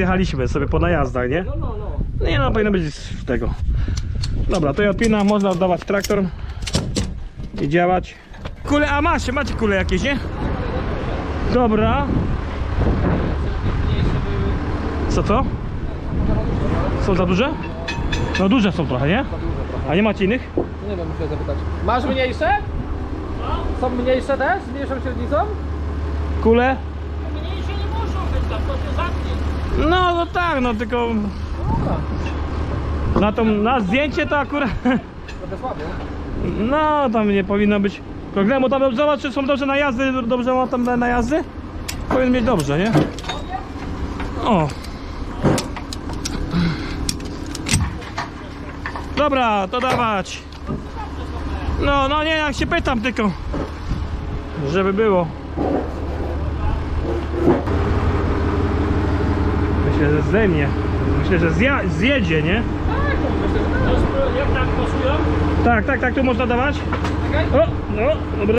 zjechaliśmy sobie po najazdach, nie? No, no, no. Nie no, powinno być z tego. Dobra, to ja odpinam, można oddawać traktor i działać. Kule, a macie, macie kule jakieś, nie? Dobra. Co to? Są za duże? No duże są trochę, nie? A nie macie innych? Nie wiem, muszę zapytać. Masz mniejsze? Są mniejsze też? Z mniejszą średnicą? Kule? Mniejsze nie muszą być, tam to się zamknie. No, no tak, no tylko na, to, na zdjęcie to akurat, no tam nie powinno być problemu. Tam zobacz, czy są dobrze najazdy, dobrze ma tam najazdy? Powinien mieć dobrze, nie? O. Dobra, to dawać. No, no nie, jak się pytam tylko. Żeby było. Myślę, że zdejmie. Myślę, że zja- zjedzie, nie? Jak tak? Tak, tak, tak, tu można dawać. O, no, dobra.